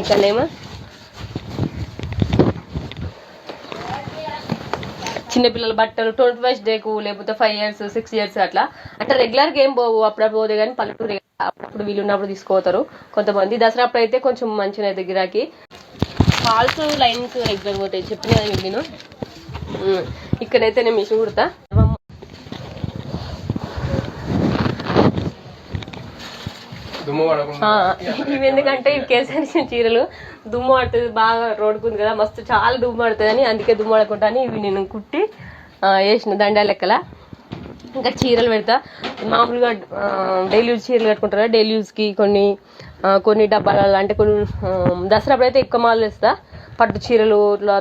ఇక్కడనేమో చిన్నపిల్లల బట్టలు ట్వంటీ ఫస్ట్ డేకు లేకపోతే ఫైవ్ ఇయర్స్ సిక్స్ ఇయర్స్ అట్లా. అంటే రెగ్యులర్గా ఏం పోవు అప్పుడప్పుడు పోతే కానీ పల్లెటూరు అప్పుడు వీళ్ళు ఉన్నప్పుడు తీసుకోతారు కొంతమంది దసరా అప్పుడు అయితే కొంచెం మంచిగా అయితే గిరాకీ ఫాల్స్ లైన్స్ రెగ్యులర్ పోతాయి చెప్పిన నేను ఇక్కడైతే నేను మిషన్ కుడతా దుమ్ము పడకుండా ఆ, ఇవి ఎందుకంటే ఇవి కేసరి చీరలు దుమ్ము పడుతుంది బాగా రోడ్డుకుంది కదా మస్తు చాలా దుమ్ము పడుతుంది అని అందుకే దుమ్ము పడకుండా అని ఇవి నేను కుట్టి వేసిన దండా లెక్కల. ఇంకా చీరలు పెడతా. మామూలుగా డైలీ యూజ్ చీరలు కట్టుకుంటారు? డైలీ యూజ్కి కొన్ని కొన్ని డబ్బాలు అంటే కొన్ని దసరా అప్పుడైతే ఎక్కువ మాలు వేస్తా. పట్టు చీరలు ఇట్లా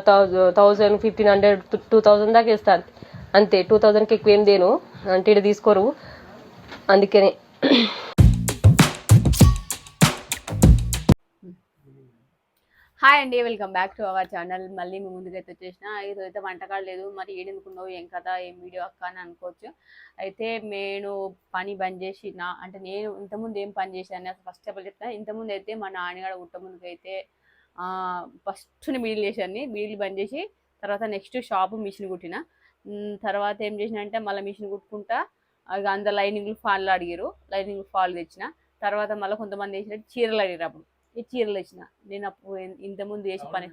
thousand fifteen hundred two thousand దాకా వేస్తాను అంతే టూ థౌజండ్కి ఎక్కువ ఏం దేను. అంటే ఇక్కడ తీసుకోరు. అందుకనే హాయ్ అండి welcome back to our channel. మళ్ళీ మీ ముందుకైతే వచ్చేసిన. ఈరోజు అయితే వంటకాలు లేదు మరి ఏడెందుకున్నావు ఏం కదా ఏం వీడియో అక్క అని అనుకోవచ్చు. అయితే నేను పని బంద్ చేసి నా అంటే నేను ఇంతకుముందు ఏం పని చేశాను అసలు ఫస్ట్ చెప్పాలి చెప్తాను ఇంతకుముందు అయితే మా నాన్నగాడ ఉట్ట ముందుకైతే అయితే ఫస్ట్ మిడిల్ చేశాను బీడీలు బంద్ చేసి తర్వాత నెక్స్ట్ షాపు మిషన్ కుట్టిన. తర్వాత ఏం చేసిన అంటే మళ్ళీ మిషన్ కుట్టుకుంటా ఇక అందరు లైనింగ్లు ఫాల్లో అడిగారు. లైనింగ్ ఫాల్ తెచ్చిన. తర్వాత మళ్ళీ కొంతమంది వేసినట్టు చీరలు అడిగారు అప్పుడు. ఈ చీరలు ఇచ్చిన నేను అప్పుడు ఇంతకుముందు చేసే పని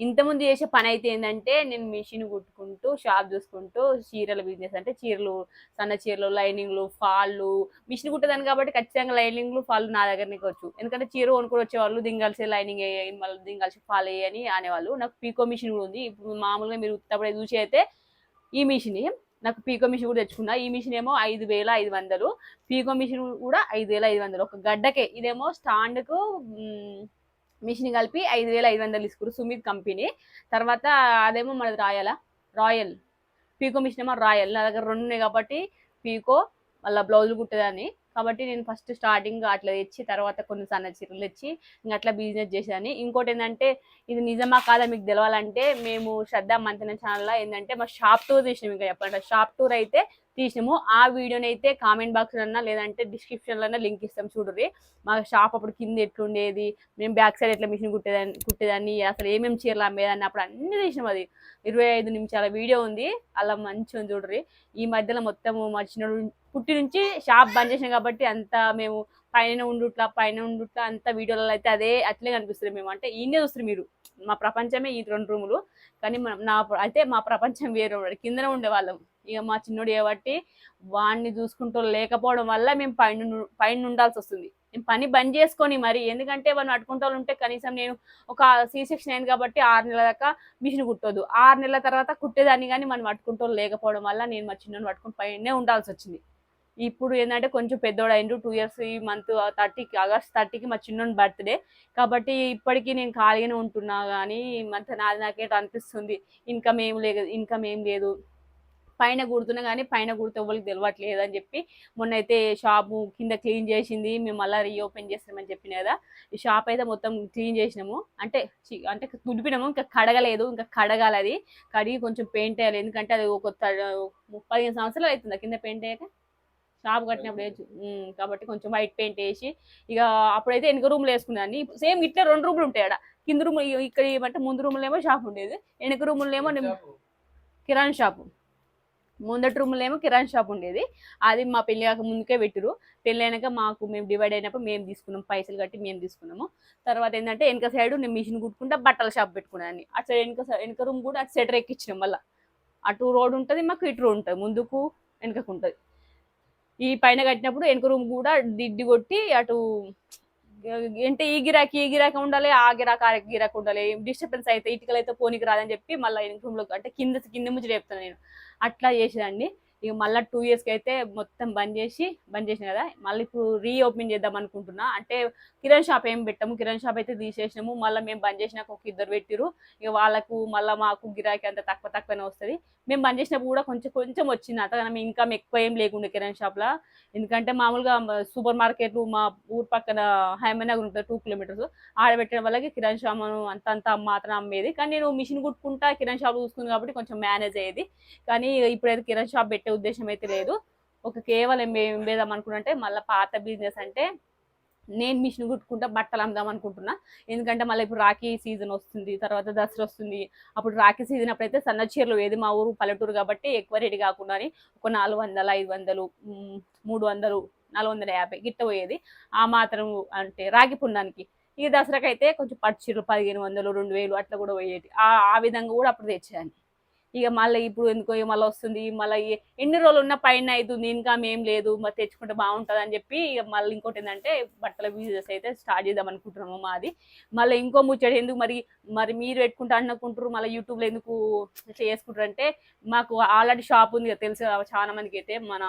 ఇంతకుముందు చేసే పని అయితే ఏంటంటే నేను మిషన్ కుట్టుకుంటూ షాప్ చూసుకుంటూ చీరల బిజినెస్ అంటే చీరలు సన్న చీరలు లైనింగ్లు ఫాళ్ళు మిషన్ కుట్టదాను కాబట్టి ఖచ్చితంగా లైనింగ్లు ఫాళ్ళు నా దగ్గరనే వచ్చు ఎందుకంటే చీర కొనుక్కొని వచ్చేవాళ్ళు దింగాల్సి లైనింగ్ వేయాలి మళ్ళీ దింగాల్సి ఫాల్ వేయని అనేవాళ్ళు. నాకు పీకో మిషన్ కూడా ఉంది. ఇప్పుడు మామూలుగా మీరు ఉత్తప్పుడే చూసి అయితే ఈ మిషన్. నాకు పీకో మిషన్ కూడా తెచ్చుకున్నా. ఈ మిషన్ ఏమో ఐదు వేల ఐదు వందలు. పీకో మిషన్ కూడా ఐదు వేల ఐదు వందలు. ఒక గడ్డకే. ఇదేమో స్టాండ్కు మిషన్ కలిపి ఐదు వేల ఐదు వందలు తీసుకురు సుమిత్ కంపెనీ. తర్వాత అదేమో మనది రాయలా? రాయల్. పీకో మిషన్ ఏమో రాయల్. నా దగ్గర రెండు ఉన్నాయి కాబట్టి పీకో మళ్ళీ బ్లౌజులు కుట్టేదాన్ని. కాబట్టి నేను ఫస్ట్ స్టార్టింగ్ అట్లా తెచ్చి తర్వాత కొన్ని సన్న చీరలు తెచ్చి ఇంకా అట్లా బిజినెస్ చేశాను. ఇంకోటి ఏంటంటే ఇది నిజమా కాదా మీకు తెలవాలంటే మేము శ్రద్ధ మంతన ఛానల్లో ఏంటంటే మా షాప్ టూర్ తీసినాము ఇంకా చెప్పాలంటే. షాప్ టూర్ అయితే తీసినాము. ఆ వీడియోని అయితే కామెంట్ బాక్స్లో లేదంటే డిస్క్రిప్షన్లో లింక్ ఇస్తాం చూడరి మా షాప్ అప్పుడు కింద ఎట్లుండేది మేము బ్యాక్ సైడ్ ఎట్లా మిషన్ కుట్టేదాన్ని కుట్టేదాన్ని అసలు ఏమేమి చీరలు అమ్మేదాన్ని అప్పుడు అన్ని తీసినాం అది. ఇరవై ఐదు నిమిషాల వీడియో ఉంది. అలా మంచిగా ఉంది చూడుర్రి. ఈ మధ్యలో మొత్తము మా చిన్నడు పుట్టి నుంచి షాప్ బంద్ చేసినాం కాబట్టి అంతా మేము పైన ఉండుట్లా పైన ఉండుట్లా అంత వీడియోలలో అయితే అదే అట్లే కనిపిస్తుంది మేము. అంటే ఈయనే చూస్తారు మీరు. మా ప్రపంచమే ఈ రెండు రూములు. కానీ మన- నా అయితే మా ప్రపంచం వేరే. ఉండదు కిందనే ఉండేవాళ్ళం. ఇక మా చిన్నోడు కాబట్టి వాడిని చూసుకుంటూ లేకపోవడం వల్ల మేము పైన పైన ఉండాల్సి వస్తుంది. నేను పని బంద్ చేసుకొని మరి ఎందుకంటే వాళ్ళు అట్టుకుంటూ ఉంటే కనీసం నేను ఒక సీ సెక్షన్ అయింది కాబట్టి ఆరు నెలల దాకా మిషన్ కుట్టదు ఆరు నెలల తర్వాత కుట్టేదాన్ని కానీ మనం అట్టుకుంటూ లేకపోవడం వల్ల నేను మా చిన్నోడు పట్టుకుని పైనే ఉండాల్సి వచ్చింది. ఇప్పుడు ఏంటంటే కొంచెం పెద్దోడు అయిండు టూ ఇయర్స్ ఈ మంత్ థర్టీకి ఆగస్ట్ థర్టీకి మా చిన్నోని బర్త్డే కాబట్టి ఇప్పటికీ నేను ఖాళీగానే ఉంటున్నా కానీ అంత నాది నాకేట అనిపిస్తుంది. ఇన్కమ్ ఏం లేదు ఇన్కమ్ ఏం లేదు. పైన కుడుతున్నా కానీ పైన కుడితే ఎవరికి తెలియట్లేదు అని చెప్పి మొన్న అయితే షాపు కింద క్లీన్ చేసింది మేము మళ్ళీ రీఓపెన్ చేస్తామని చెప్పిన కదా ఈ షాప్ అయితే మొత్తం క్లీన్ చేసినాము. అంటే చి- అంటే తుడిపినాము ఇంకా కడగలేదు ఇంకా కడగాలి అది. కడిగి కొంచెం పెయింట్ వేయాలి. ఎందుకంటే అది ఒక త- ముప్పై సంవత్సరాలు అవుతుంది కింద పెయింట్ అయ్యాక షాప్ కట్టినప్పుడు కాబట్టి కొంచెం వైట్ పెయింట్ వేసి ఇక అప్పుడైతే వెనక రూమ్లో వేసుకున్నాను సేమ్ ఇట్లా రెండు రూములు ఉంటాయి ఆడ. కింద రూమ్ ఇక్కడ ఏమంటే ముందు రూములు ఏమో షాప్ ఉండేది. వెనక రూములు ఏమో కిరాణా షాపు. ముందటి రూమ్లో ఏమో కిరాణా షాప్ ఉండేది. అది మా పెళ్ళి కాక ముందుకే పెట్టిరు పెళ్ళి అయినాక మాకు మేము డివైడ్ అయినప్పుడు మేము తీసుకున్నాం. పైసలు కట్టి మేము తీసుకున్నాము. తర్వాత ఏంటంటే వెనక సైడ్ నేను మిషన్ కుట్టుకుంటా బట్టల షాప్ పెట్టుకున్నాను అటు సైడ్ వెనక వెనక రూమ్ కూడా అటు సైడ్ ఎక్కించినాం మళ్ళీ. అటు రోడ్ ఉంటుంది మాకు ఇటు రోడ్ ఉంటుంది. ముందుకు వెనకకు ఉంటుంది. ఈ పైన కట్టినప్పుడు వెనుక రూమ్ కూడా దిడ్డి కొట్టి అటు అంటే ఈ గిరాకీ ఈ గిరాకీ ఉండాలి ఆ గిరాక ఆ గిరాకీ ఉండాలి. డిస్టర్బెన్స్ అయితే ఇటుకలు అయితే పోనీకి రాదని చెప్పి మళ్ళీ వెనక రూమ్లో అంటే కింద కింద ముచ్చి చెప్తాను నేను. అట్లా చేసేదండి ఇక మళ్ళీ టూ ఇయర్స్కి అయితే మొత్తం బంద్ చేసి బంద్ చేసిన కదా. మళ్ళీ ఇప్పుడు రీఓపెన్ చేద్దాం అనుకుంటున్నా. అంటే కిరణ్ షాప్ ఏం పెట్టాము. కిరణ్ షాప్ అయితే తీసేసినాము. మళ్ళీ మేము బంద్ చేసినాక ఒక ఇద్దరు పెట్టిరు ఇక వాళ్ళకు మళ్ళీ మాకు గిరాకీ అంత తక్కువ తక్కువనే వస్తుంది. మేము బంద్ చేసినప్పుడు కూడా కొంచెం కొంచెం వచ్చింది. అంతగానం ఇన్కమ్ ఎక్కువ ఏం లేకుండా కిరణ్ షాప్లో ఎందుకంటే మామూలుగా సూపర్ మార్కెట్లు మా ఊరు పక్కన హైమనగర్ ఉంటుంది టూ కిలోమీటర్స్ ఆడ పెట్టడం వల్ల కిరణ్ షాప్ అంత అంత మాత్రం అమ్మేది. కానీ నేను మిషన్ కుట్టుకుంటా కిరణ్ షాప్ చూసుకుంది కాబట్టి కొంచెం మేనేజ్ అయ్యేది. కానీ ఇప్పుడైతే కిరణ్ షాప్ పెట్టి ఉద్దేశం అయితే లేదు. ఒక కేవలం ఏం వేద్దాం అనుకుంటే మళ్ళీ పాత బిజినెస్ అంటే నేను మిషన్ కుట్టుకుంటా బట్టలు అమ్ముదాం అనుకుంటున్నా. ఎందుకంటే మళ్ళీ ఇప్పుడు రాఖీ సీజన్ వస్తుంది తర్వాత దసరా వస్తుంది. అప్పుడు రాఖీ సీజన్ అప్పుడైతే సన్న చీరలు ఏది మా ఊరు పల్లెటూరు కాబట్టి ఎక్కువ రేటు కాకుండా ఒక నాలుగు వందలు ఐదు వందలు మూడు వందలు నాలుగు వందల యాభై గిట్ట పోయేది. ఆ మాత్రం అంటే రాగి పుండానికి ఈ దసరాకి అయితే కొంచెం పట్టు చీరలు పదిహేను వందలు రెండు వేలు అట్లా కూడా పోయేది ఆ విధంగా కూడా అప్పుడు తెచ్చేదాన్ని. ఇక మళ్ళీ ఇప్పుడు ఎందుకో ఇక మళ్ళీ వస్తుంది మళ్ళీ ఎన్ని రోజులు ఉన్న పైన అవుతుంది ఇన్కమ్ ఏం లేదు మరి తెచ్చుకుంటే బాగుంటుంది అని చెప్పి ఇక మళ్ళీ ఇంకోటి ఏంటంటే బట్టల బిజినెస్ అయితే స్టార్ట్ చేద్దాం అనుకుంటున్నాము మాది. మళ్ళీ ఇంకో ముచ్చడి ఎందుకు మరి మరి మీరు పెట్టుకుంటా అనుకుంటారు మళ్ళీ యూట్యూబ్లో ఎందుకు ఇట్లా చేసుకుంటారు అంటే మాకు ఆల్రెడీ షాప్ ఉంది కదా తెలుసు కదా చాలా మందికి అయితే మన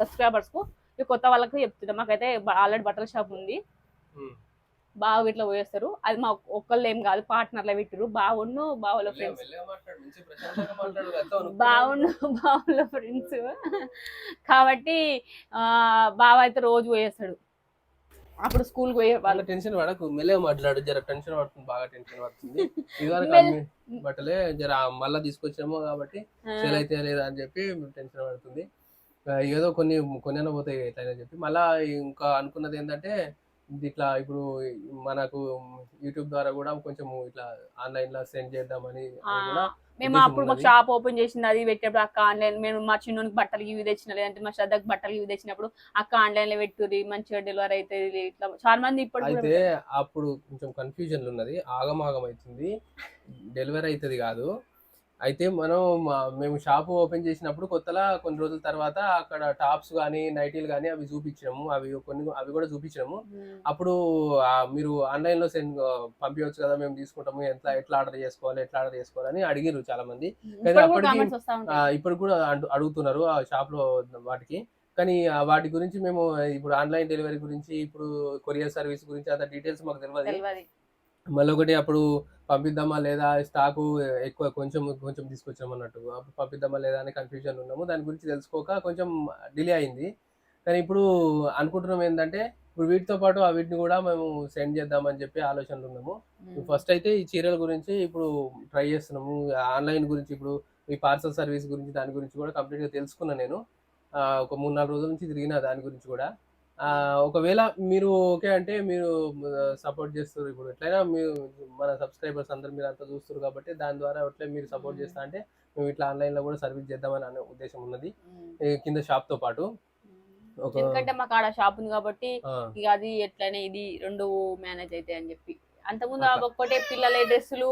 సబ్స్క్రైబర్స్కు ఇక కొత్త వాళ్ళకి చెప్తున్నాం మాకైతే ఆల్రెడీ బట్టల షాప్ ఉంది. బాగా ఇట్లా పోయేస్తారు. అది మా ఒక్కళ్ళు ఏం కాదు పార్ట్నర్లో పెట్టారు బావును బావుల ఫ్రెండ్స్. బావును బావుల ఫ్రెండ్స్. కాబట్టి బావ అయితే రోజు పోయేస్తాడు. అప్పుడు స్కూల్కి పోయే వాళ్ళ. టెన్షన్ పడకు మెల్లగా మాట్లాడు. జర టెన్షన్ పడుతుంది బాగా టెన్షన్ పడుతుంది. బట్టలే జర మళ్ళా తీసుకొచ్చాము కాబట్టి సేల్ అయితే లేదా అని చెప్పి టెన్షన్ పడుతుంది. ఏదో కొన్ని కొన్ని పోతాయి ఎట్లయినా చెప్పి. మళ్ళా ఇంకా అనుకున్నది ఏంటంటే ఇట్లా ఇప్పుడు మనకు యూట్యూబ్ ద్వారా కూడా కొంచెం ఇట్లా ఆన్లైన్లో సెండ్ చేద్దామని మేము అప్పుడు మాకు. షాప్ ఓపెన్ చేసింది అది పెట్టినప్పుడు అక్క ఆన్లైన్ మేము మా చిన్నోనికి బట్టలు ఇవి తెచ్చిన లేదంటే మా శ్రద్ధకి బట్టలు ఇవి తెచ్చినప్పుడు అక్క ఆన్లైన్లో పెట్టుర్రి మంచిగా డెలివరీ అవుతుంది ఇట్లా చాలా మంది ఇప్పుడు అయితే అప్పుడు కొంచెం కన్ఫ్యూజన్ ఉన్నది ఆగమాగం అవుతుంది డెలివరీ అవుతుంది కాదు అయితే మనం మేము షాప్ ఓపెన్ చేసినప్పుడు కొత్తలా కొన్ని రోజుల తర్వాత అక్కడ టాప్స్ కానీ నైటీలు కానీ అవి చూపించినాము. అవి కొన్ని అవి కూడా చూపించినాము. ఉమ్, అప్పుడు మీరు ఆన్లైన్లో సెండ్ పంపించవచ్చు కదా మేము తీసుకుంటాము. ఎంత ఎట్లా ఆర్డర్ చేసుకోవాలి ఎట్లా ఆర్డర్ చేసుకోవాలని అడిగిరు చాలా మంది కూడా అప్పటికి- ఇప్పుడు కూడా అడు- అడుగుతున్నారు ఆ షాప్లో వాటికి. కానీ వాటి గురించి మేము ఇప్పుడు ఆన్లైన్ డెలివరీ గురించి ఇప్పుడు కొరియర్ సర్వీస్ గురించి అంత డీటెయిల్స్ మాకు తెలియదు తెలియదు మళ్ళీ ఒకటి అప్పుడు పంపిద్దామా లేదా స్టాకు ఎక్కువ కొంచెం కొంచెం తీసుకొచ్చాం అన్నట్టు. అప్పుడు పంపిద్దామా లేదా అని కన్ఫ్యూజన్ ఉన్నాము. దాని గురించి తెలుసుకోక కొంచెం డిలే అయింది. కానీ ఇప్పుడు అనుకుంటున్నాం ఏంటంటే ఇప్పుడు వీటితో పాటు ఆ వీటిని కూడా మేము సెండ్ చేద్దామని చెప్పి ఆలోచనలు ఉన్నాము. ఫస్ట్ అయితే ఈ చీరల గురించి ఇప్పుడు ట్రై చేస్తున్నాము. ఆన్లైన్ గురించి ఇప్పుడు ఈ పార్సల్ సర్వీస్ గురించి దాని గురించి కూడా కంప్లీట్గా తెలుసుకున్నా నేను. ఒక మూడు నాలుగు రోజుల నుంచి తిరిగిన దాని గురించి కూడా. ఒకవేళ మీరు ఓకే అంటే మీరు సపోర్ట్ చేస్తారు ఇప్పుడు. ఎట్లయినా మీరు మన సబ్స్క్రైబర్స్ అందరు మీరు అంతా చూస్తారు కాబట్టి దాని ద్వారా ఎట్లా మీరు సపోర్ట్ చేస్తా అంటే మేము ఇట్లా ఆన్లైన్లో కూడా సర్వీస్ చేద్దామని అనే ఉద్దేశం ఉన్నది. కింద షాప్తో పాటు. ఎందుకంటే మాకు ఆడ షాప్ ఉంది కాబట్టి ఇక అది ఎట్లనే ఇది రెండు మేనేజ్ అవుతాయి అని చెప్పి. అంతకుముందు. ఒక్కటే పిల్లల డ్రెస్సులు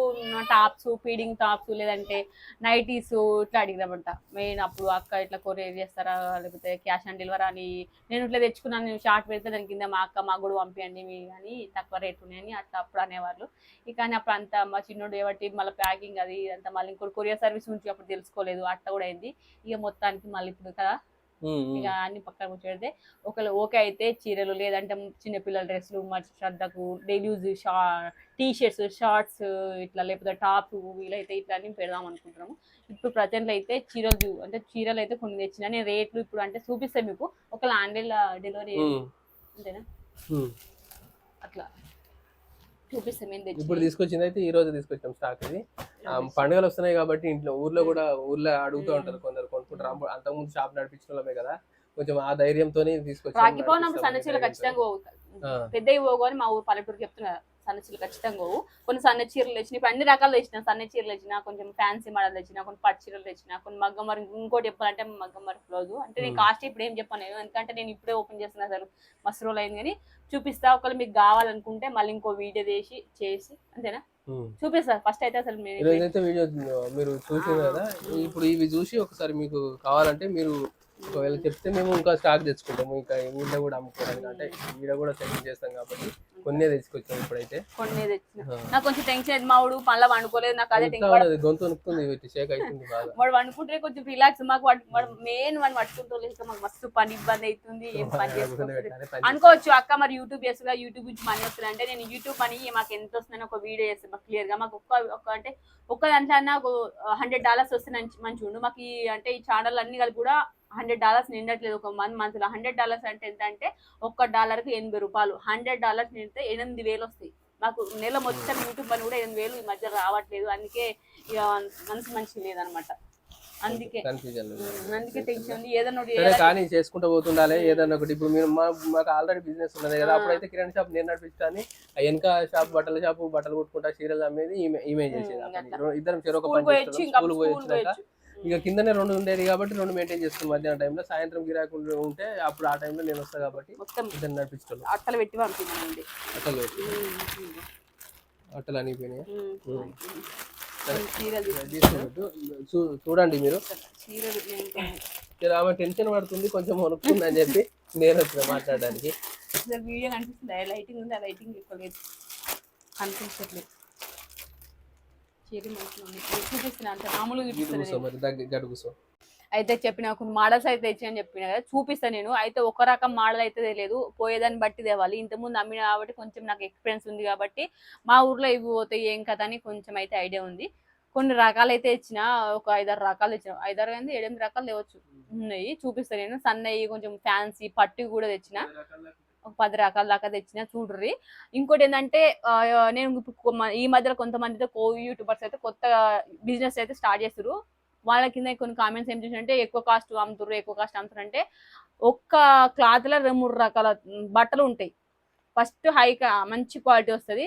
టాప్స్ ఫీడింగ్ టాప్స్ లేదంటే నైటీస్ ఇట్లా అడిగినామంట మెయిన్ అప్పుడు అక్క ఇట్లా కొరియర్ చేస్తారా లేకపోతే క్యాష్ ఆన్ డెలివరీ అని నేను ఇట్లా తెచ్చుకున్నాను నేను షార్ట్ పెడితే దాని కింద మా అక్క మా కూడా పంపించండి మీ అని తక్కువ రేట్ ఉన్నాయని అట్లా అప్పుడు అనేవాళ్ళు ఇక కానీ అప్పుడు అంత మా చిన్నోడు ఏబట్టి మళ్ళీ ప్యాకింగ్ అది అంతా మళ్ళీ ఇంకోటి కొరియర్ సర్వీస్ నుంచి అప్పుడు తెలుసుకోలేదు అట్లా కూడా అయింది ఇక మొత్తానికి మళ్ళీ ఇప్పుడు కదా. ఇక అన్ని పక్కన కూర్చోబెడితే ఒకవేళ ఓకే అయితే చీరలు లేదంటే చిన్నపిల్లల డ్రెస్సులు మా శ్రద్ధకు డైలీ యూజ్ షా టీ షర్ట్స్ షార్ట్స్ ఇట్లా లేకపోతే టాప్ వీలైతే ఇట్లా అన్ని పెడదాం అనుకుంటున్నాము. ఇప్పుడు ప్రజెంట్ అయితే చీరలు అంటే చీరలు అయితే కొన్ని తెచ్చిన నేను రేట్లు ఇప్పుడు అంటే చూపిస్తాను మీకు. ఒకవేళ ఆన్లైన్లో డెలివరీ అంతేనా. అట్లా. చూపిస్తాం ఏం ఇప్పుడు తెచ్చి తీసుకొచ్చింది అయితే ఈ రోజు తీసుకొచ్చాం స్టాక్ ఇది. పండుగలు వస్తున్నాయి కాబట్టి ఇంట్లో ఊర్లో కూడా ఊర్లో అడుగుతూ ఉంటారు కొందరు కొనుక్కుంటారు. అంతకుముందు షాప్ నడిపించిన వాళ్ళమే కదా. కొంచెం ఆ ధైర్యంతోనే తీసుకొచ్చాం రాఖీ పౌర్ణమి సన్న చీరలు ధైర్యంతో. ఖచ్చితంగా. పెద్దవి పోవు కానీ మా ఊరు పల్లెటూరుకి చెప్తున్నా. సన్న చీరలు ఖచ్చితంగా పోవు. కొన్ని సన్న చీరలు తెచ్చిన ఇప్పుడు అన్ని రకాలు తెచ్చిన సన్న చీరలు తెచ్చిన కొంచెం ఫ్యాన్సీ మోడల్ తెచ్చిన కొన్ని పట్టు చీరలు తెచ్చిన కొన్ని మగ్గం వర్క్ ఇంకోటి చెప్పాలంటే మగ్గం వర్క్ బ్లౌజ్ అంటే నేను. కాస్ట్ ఇప్పుడు ఏం చెప్పాను ఎందుకంటే నేను ఇప్పుడే ఓపెన్ చేస్తున్నా అసలు. రోజులు అయింది కానీ చూపిస్తా. ఒకవేళ మీకు కావాలనుకుంటే మళ్ళీ ఇంకో వీడియో చేసి చేసి అంతేనా? ఉమ్. చూపిస్తా ఫస్ట్ అయితే అసలు మీరు వీడియో మీరు చూసారు కదా ఇప్పుడు ఇవి చూసి ఒకసారి మీకు కావాలంటే మీరు ఒకవేళ చెప్తే మేము ఇంకా స్టాక్ తెచ్చుకుంటాము. ఇంకా ఊళ్ళో కూడా అమ్ముకోవడానికి అంటే ఈడ కూడా సెండింగ్ చేస్తాం కాబట్టి కొన్నే తెచ్చుకొచ్చాము ఇప్పుడైతే. కొన్ని తెచ్చిన. నాకు కొంచెం టెన్షన్ అయింది మా వాడు మళ్ళీ వండుకోలేదు నాకు అదే ఇంకా టెన్షన్ ఉన్నది, గొంతు వణుకుతుంది వీటి షేక్ అవుతుంది బాగా. వాడు వండుకుంటే కొంచెం రిలాక్స్ మాకు వాడు మెయిన్ వాడిని పట్టుకుంటూ మాకు మస్తు పని ఇబ్బంది అవుతుంది. ఏం పని చేసుకోలేదు పెట్టాలి, పని. అనుకోవచ్చు. అక్క మరి యూట్యూబ్ చేస్తున్నా యూట్యూబ్ నుంచి మనీ వస్తుంది. అంటే నేను యూట్యూబ్ పని మాకు ఎంత వస్తుందని ఒక వీడియో చేస్తాను. మాకు క్లియర్గా. మాకు ఒక్క ఒక్క అంటే ఒక్క దాంట్లో అన్న ఒక హండ్రెడ్ డాలర్స్ వస్తే మంచి మంచి ఉండు మాకు ఈ అంటే ఈ ఛానల్ అన్ని కలిపి కూడా హండ్రెడ్ డాలర్స్ నిండట్లేదు ఒక వన్ మంత్లో. హండ్రెడ్ డాలర్స్ అంటే ఎంత అంటే ఒక్క డాలర్కి ఎనభై రూపాయలు. హండ్రెడ్ డాలర్స్ నిండితే ఎనిమిది వేలు వస్తాయి. మాకు నెల మొత్తం యూట్యూబ్ పని కూడా ఎనిమిది వేలు ఈ మధ్య రావట్లేదు. అందుకే మనసు మంచి లేదనమాట. అందుకే అందుకే టెన్షన్ కానీ చేసుకుంటూ పోతుండాలి. ఏదన్నా ఒకటి ఇప్పుడు మీరు మాకు ఆల్రెడీ బిజినెస్ ఉన్నది కదా. అప్పుడైతే కిరాణా షాప్ నేను వెనక షాప్ బట్టల షాప్ బట్టలు కుట్టుకుంటా చీరలు అమ్మేది ఈమె ఈమె చేసేది. ఇద్దరం చెరొక పని స్కూల్ పోయి ఇక కిందనే రెండు ఉండేది కాబట్టి రెండు మెయింటైన్ చేసుకుని మధ్యాహ్నం టైంలో సాయంత్రం గిరాకు ఉంటే అప్పుడు ఆ టైంలో నేను వస్తా కాబట్టి మొత్తం ఇద్దరు నడిపించడం అట్టలు పెట్టి పంపించండి అట్టలు అట్టలు అనిపోయినాయి చూడండి మీరు. ఆమె టెన్షన్ పడుతుంది కొంచెం అని చెప్పి నేను వచ్చిన మాట్లాడడానికి. వీడియో కనిపిస్తుంది? లైటింగ్ ఉంది? ఆ లైటింగ్ కనిపించట్లేదు. చీర చూపిస్తున్నా అంటే మామూలుగా చూపిస్తాను అయితే చెప్పిన కొన్ని మోడల్స్ అయితే తెచ్చాను చెప్పిన కదా చూపిస్తాను నేను. అయితే ఒక రకం మోడల్ అయితే తెలియదు. పోయేదాన్ని బట్టి తేవాలి. ఇంతకుముందు అమ్మిన కాబట్టి కొంచెం నాకు ఎక్స్పీరియన్స్ ఉంది కాబట్టి మా ఊర్లో ఇవి పోతాయి ఏం కదా అని కొంచెం అయితే ఐడియా ఉంది. కొన్ని రకాలు అయితే ఇచ్చిన ఒక ఐదారు రకాలు ఇచ్చిన ఐదారు కానీ ఏడెనిమిది రకాలు తేవచ్చు. ఉన్నాయి. చూపిస్తాను నేను. సన్నయ్యి కొంచెం ఫ్యాన్సీ పట్టు కూడా తెచ్చిన. ఒక పది రకాల దాకా తెచ్చిన చూడ్రి ఇంకోటి ఏంటంటే నేను ఇప్పుడు ఈ మధ్యలో కొంతమందితో కో యూట్యూబర్స్ అయితే కొత్త బిజినెస్ అయితే స్టార్ట్ చేస్తారు వాళ్ళ కింద కొన్ని కామెంట్స్ ఏం చేసినంటే ఎక్కువ కాస్ట్ అమ్ముతారు ఎక్కువ కాస్ట్ అమ్ముతారు అంటే ఒక్క క్లాత్లో రెండు మూడు రకాల బట్టలు ఉంటాయి. ఫస్ట్ హై మంచి క్వాలిటీ వస్తుంది.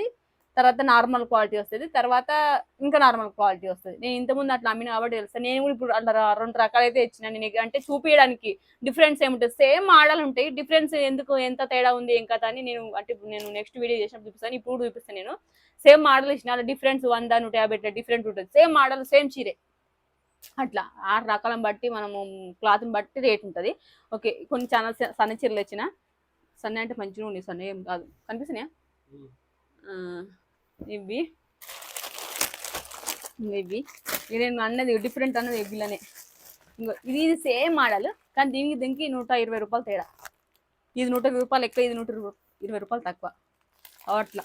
తర్వాత నార్మల్ క్వాలిటీ వస్తుంది తర్వాత ఇంకా నార్మల్ క్వాలిటీ వస్తుంది. నేను ఇంతకుముందు అట్లా అమ్మిన కాబట్టి తెలుస్తాను నేను కూడా ఇప్పుడు అట్లా రెండు రకాలు అయితే ఇచ్చిన నేను అంటే చూపించడానికి డిఫరెన్స్ ఏముంటుంది. సేమ్ మోడల్ ఉంటాయి డిఫరెన్స్ ఎందుకు ఎంత తేడా ఉంది ఏం కథ అని నేను అంటే ఇప్పుడు నేను నెక్స్ట్ వీడియో చేసినప్పుడు చూపిస్తాను ఇప్పుడు చూపిస్తాను నేను. సేమ్ మోడల్ ఇచ్చిన డిఫరెన్స్ వంద నూట యాభై డిఫరెంట్ ఉంటుంది. సేమ్ మోడల్ సేమ్ చీరే. అట్లా ఆ రకాలను బట్టి మనము క్లాత్ని బట్టి రేట్ ఉంటుంది. ఓకే కొన్ని చాలా స- సన్న చీరలు వచ్చిన సన్న అంటే మంచిగా ఉన్నాయి సన్న ఏం కాదు. కనిపిస్తున్నాయా? ఆ, ఇవి. ఇవి. ఇది నేను అన్నది డిఫరెంట్ అన్నది ఇవిలనే ఇంకో ఇది ఇది సేమ్ మోడల్ కానీ దీనికి దీనికి నూట ఇరవై రూపాయలు తేడా. ఇది నూట ఇరవై రూపాయలు ఎక్కువ ఇది నూట ఇరవై ఇరవై రూపాయలు తక్కువ. అట్లా.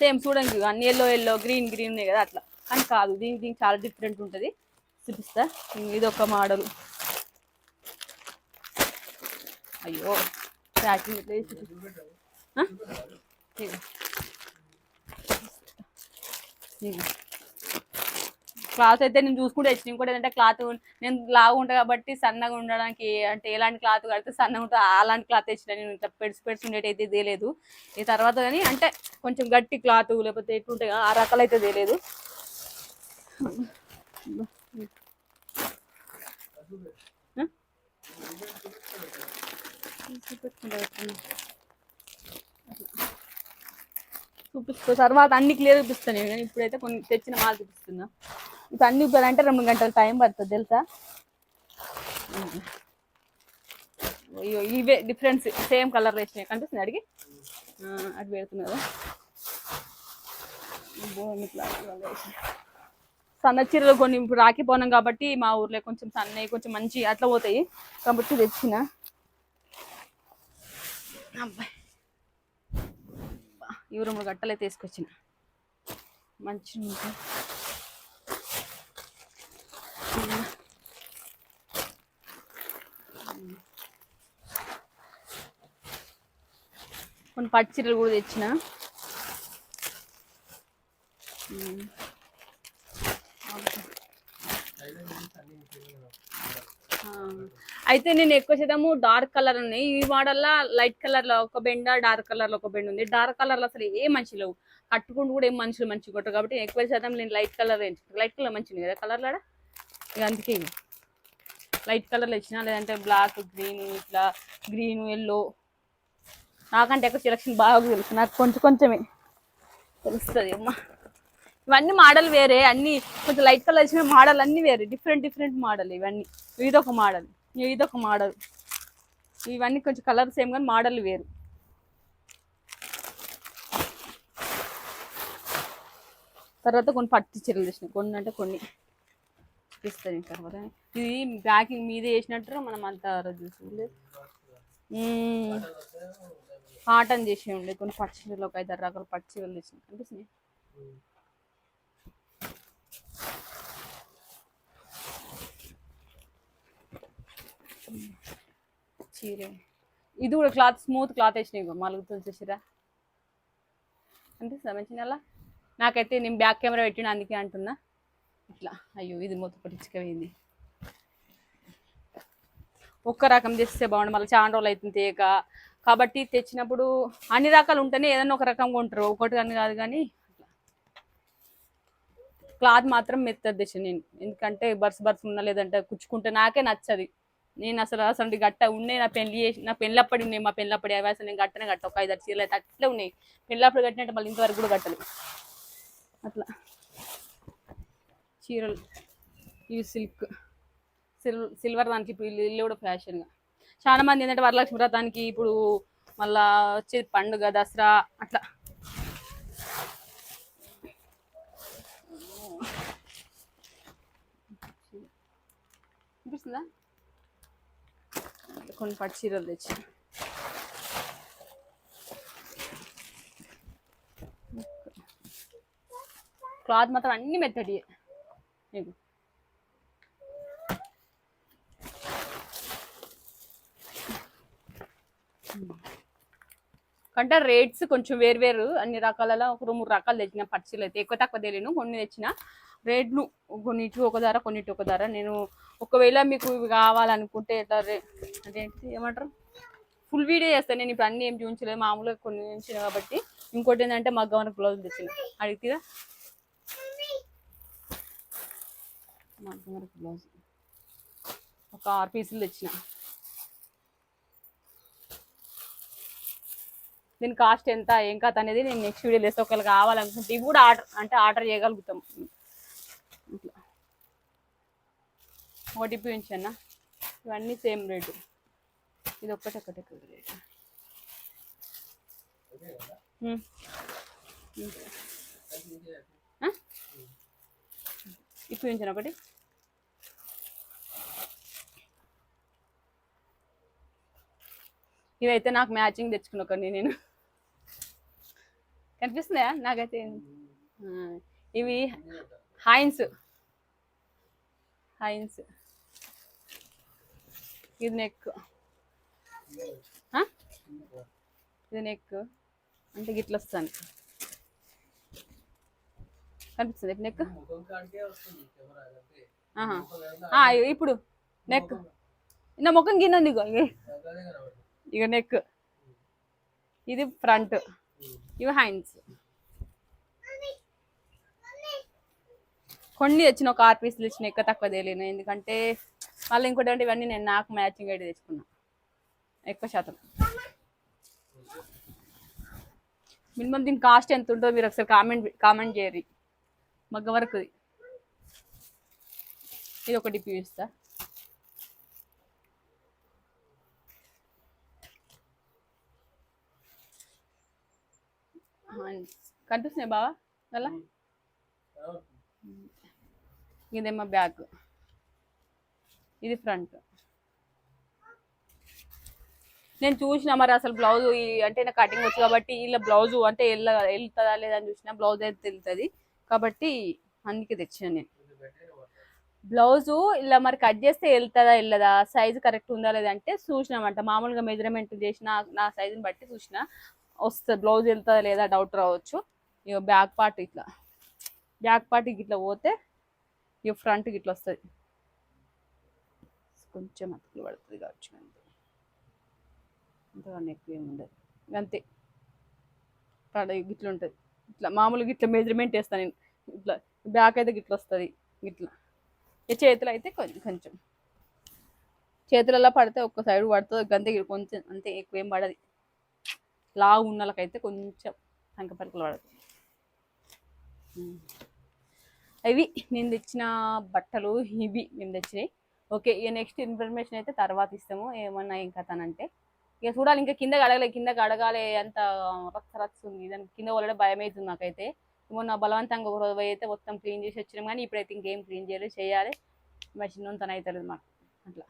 సేమ్ చూడండి అన్ని ఎల్లో ఎల్లో గ్రీన్ గ్రీన్ ఉన్నాయి కదా అట్లా. కానీ కాదు దీనికి దీనికి చాలా డిఫరెంట్ ఉంటుంది. చూపిస్తా. ఇది ఒక మోడల్ అయ్యో ప్యాకింగ్ చూపిస్తా. క్లాత్ అయితే నేను చూసుకుంటే వచ్చిన ఇంకోటి ఏంటంటే క్లాత్ నేను లావు ఉంటా కాబట్టి సన్నగా ఉండడానికి అంటే ఎలాంటి క్లాత్ కడితే సన్నగా ఉంటుంది అలాంటి క్లాత్ తెచ్చిన నేను ఇట్లా పెడిసి పెడిసి ఉండేటైతే తెలియదు. ఈ తర్వాత కానీ అంటే కొంచెం గట్టి క్లాత్ లేకపోతే ఎట్లుంటాయి ఆ రకాలు అయితే తెలియదు. ఆ? చూపిస్తా తర్వాత అన్ని క్లియర్ చూపిస్తాను నేను. ఇప్పుడైతే కొన్ని తెచ్చిన మాలు చూపిస్తున్నా. ఇప్పుడు అన్ని ఇవ్వాలంటే రెండు గంటల టైం పడుతుంది తెలుసా? అయ్యో ఇవే డిఫరెన్స్ సేమ్ కలర్ వేసినాయి కనిపిస్తుంది? అడిగి. అటు పెడుతున్నారు. సన్న చీరలు కొన్ని ఇప్పుడు రాఖీ కాబట్టి మా ఊర్లో కొంచెం సన్నవి కొంచెం మంచి అట్లా పోతాయి. కాబట్టి తెచ్చిన. అబ్బాయి ఇవి రెండు గట్టలు అయితే తీసుకొచ్చిన. మంచి కొన్ని పట్టు చీరలు కూడా తెచ్చిన ఉమ్. ఆ, అయితే నేను ఎక్కువ శాతము డార్క్ కలర్ ఉన్నాయి. ఈ మోడల్లో లైట్ కలర్లో ఒక బెండ డార్క్ కలర్లో ఒక బెండ్ ఉంది. డార్క్ కలర్లో అసలు ఏ మంచి లేవు. కట్టుకుంటూ కూడా ఏం మనుషులు మంచిగా కొట్టరు కాబట్టి ఎక్కువ శాతం నేను లైట్ కలర్ లైట్ కలర్ మంచిగా కదా కలర్ ఇక అందుకే లైట్ కలర్లో ఇచ్చిన లేదంటే బ్లాక్ గ్రీన్ ఇట్లా గ్రీన్ ఎల్లో నాకంటే ఎక్కువ సెలక్షన్ బాగా తెలుసు. నాకు కొంచెం కొంచెమే తెలుస్తుంది అమ్మా. ఇవన్నీ మోడల్ వేరే. అన్ని కొంచెం లైట్ కలర్ వచ్చిన మోడల్ అన్నీ వేరే. డిఫరెంట్ డిఫరెంట్ మోడల్ ఇవన్నీ. ఇదొక మోడల్ ఇదొక మోడల్. ఇవన్నీ కొంచెం కలర్ సేమ్ కానీ మోడల్ వేరు. తర్వాత కొన్ని పట్టు చీరలు తెచ్చినాయి కొన్ని అంటే కొన్ని చూపిస్తాను తర్వాత. ఇది ప్యాకింగ్ మీదే వేసినట్టు మనం అంత చూసుకోలేదు కాటన్ చేసి ఉండే. కొన్ని పట్టు చీరలు ఒక ఐదారు రకాల పట్టు చీరలు తెచ్చినాయి కనిపిస్తున్నాయి చీర. ఇది కూడా క్లాత్ స్మూత్ క్లాత్ వేసినాయి మలుగుతుంది చూసిరా అంటే సంబంధించిన అలా నాకైతే నేను బ్యాక్ కెమెరా పెట్టిన అందుకే అంటున్నా. ఇట్లా అయ్యో ఇది మొత్తం పట్టించుకపోయింది. ఒక్క రకం తెస్తే బాగుండు మళ్ళీ చాలా రోజులు అవుతుంది తేక. కాబట్టి తెచ్చినప్పుడు అన్ని రకాలు ఉంటేనే ఏదైనా ఒక రకం కొంటారు. ఒకటి కానీ కాదు కానీ క్లాత్ మాత్రం మెత్తది నేను. ఎందుకంటే బర్స్ బర్స్ ఉన్నా లేదంటే కుచ్చుకుంటే నాకే నచ్చది. నేను అసలు అసలు గట్ట ఉన్నాయి నా పెళ్ళి చేసి నా పెళ్ళప్పటి ఉన్నాయి మా పెళ్ళప్పటి అవి అసలు నేను గట్టనే గట్ట ఒక ఐదు ఆరు చీరలు అయితే అట్లే ఉన్నాయి. పెళ్ళప్పుడు కట్టినట్టు మళ్ళీ ఇంతవరకు కూడా కట్టలేదు అట్లా. చీరలు ఇవి సిల్క్ సిల్ సిల్వర్ దానికి ఇప్పుడు ఇల్లు కూడా ఫ్యాషన్గా చాలా మంది ఏంటంటే వరలక్ష్మి వ్రతానికి ఇప్పుడు మళ్ళా వచ్చే పండుగ దసరా అట్లా. చూపిస్తుందా? కొన్ని పట్టు చీరలు క్లాత్ మాత్రం అన్ని మెత్తడి మీకు అంటే రేట్స్ కొంచెం వేరు వేరు అన్ని రకాలలో ఒక రెండు మూడు రకాలు తెచ్చిన పర్చీలు అయితే ఎక్కువ తక్కువ తెలియను కొన్ని తెచ్చిన. రేట్లు కొన్నిటి ఒక ధర కొన్నిటి ఒక ధర. నేను ఒకవేళ మీకు ఇవి కావాలనుకుంటే ఎట్లా రే అదేంటి ఏమంటారు? ఫుల్ వీడియో చేస్తాను నేను ఇప్పుడు అన్ని ఏం చూపించలేదు. మామూలుగా కొన్ని చూపించిన కాబట్టి. ఇంకోటి ఏంటంటే మా వరకు బ్లౌజ్ తెచ్చిన. అడిగితే మగ్గం బ్లౌజ్. ఒక ఆరు పీసులు తెచ్చిన. దీని కాస్ట్ ఎంత ఏం కథ అనేది నేను నెక్స్ట్ వీడియో లేస్తే ఒకవేళ కావాలనుకుంటే ఇవి కూడా ఆర్డర్ అంటే ఆర్డర్ చేయగలుగుతాం ఇట్లా ఓటీపీ చూపించన్నా ఇవన్నీ సేమ్ రేటు. ఇది ఒక్కటి ఒక్కటి ఒక్కటి రేటు. ఇప్పుడు ఉంచాను ఒకటి? ఇవైతే నాకు మ్యాచింగ్ తెచ్చుకున్న ఒకటి నేను. కనిపిస్తుందా నాకైతే ఇవి హైన్స్. హైన్స్. ఇది నెక్ ఇది నెక్ అంటే గిట్ల వస్తాను కనిపిస్తుంది నెక్ ఇప్పుడు నెక్ నా ముఖం గిన్నె ఉంది ఇక నెక్ ఇది ఫ్రంట్ ఇవి హ్యాండ్స్ కొన్ని తెచ్చిన ఒక ఆరు పీసులు ఇచ్చిన ఎక్కువ తక్కువ తెలియను. ఎందుకంటే మళ్ళీ ఇంకోటి అంటే ఇవన్నీ నేను నాకు మ్యాచింగ్ అయితే తెచ్చుకున్నా. ఎక్కువ శాతం. మినిమం దీని కాస్ట్ ఎంత ఉంటుందో మీరు ఒకసారి కామెంట్ కామెంట్ చేయరు మగ్గ వరకు ఇది. ఒకటి చూపిస్తా కనిపిస్తున్నాయి బావా? అలా ఇదేమో బ్యాక్ ఇది ఫ్రంట్. నేను చూసిన మరి అసలు బ్లౌజ్ అంటే నాకు కటింగ్ వచ్చు కాబట్టి ఇలా బ్లౌజ్ అంటే వెళ్ళ వెళ్తుందా లేదా అని చూసిన బ్లౌజ్ అయితే వెళ్తుంది కాబట్టి అందుకే తెచ్చాను నేను. బ్లౌజు ఇలా మరి కట్ చేస్తే వెళ్తుందా వెళ్ళదా సైజు కరెక్ట్ ఉందా లేదా అంటే చూసినామంట. మామూలుగా మెజర్మెంట్ చేసిన నా సైజుని బట్టి చూసిన. వస్తుంది బ్లౌజ్ వెళ్తుందా లేదా డౌట్ రావచ్చు. ఇక బ్యాక్ పార్ట్ ఇట్లా. బ్యాక్ పార్ట్ ఇట్లా పోతే ఇక ఫ్రంట్ ఇట్లా వస్తుంది. కొంచెం అతుకులు పడుతుంది కావచ్చు అంతే అంతగా ఎక్కువ ఏమి ఉండదు. అంతే. కాడ గిట్ల ఉంటుంది. ఇట్లా మామూలుగా ఇట్లా మెజర్మెంట్ వేస్తాను నేను. ఇట్లా బ్యాక్ అయితే గిట్ల వస్తుంది. గిట్లా. చేతులు అయితే కొంచెం కొంచెం. చేతులలో పడితే ఒక్క సైడ్ పడుతుంది. అంతే కొంచెం అంతే ఎక్కువ ఏం పడదు. లావు ఉన్న కొంచెం కొంచెం సంకపరికలు పడదు. అవి ఇవి నేను తెచ్చిన బట్టలు ఇవి మేము తెచ్చినాయి ఓకే ఇక నెక్స్ట్ ఇన్ఫర్మేషన్ అయితే తర్వాత ఇస్తాము. ఏమన్నా ఏం తనంటే ఇక చూడాలి ఇంకా కింద అడగలే కిందకి అడగాలి అంత రచ్చ రచ్చ ఉంది. దానికి కింద వాళ్ళడే భయం అవుతుంది నాకైతే. మొన్న బలవంతంగా ఒక రోజు అయితే మొత్తం క్లీన్ చేసి వచ్చినాం కానీ ఇప్పుడైతే ఇంకేం క్లీన్ చేయాలి చేయాలి. మా చిన్నంతనైతే లేదు మాకు. అట్లా.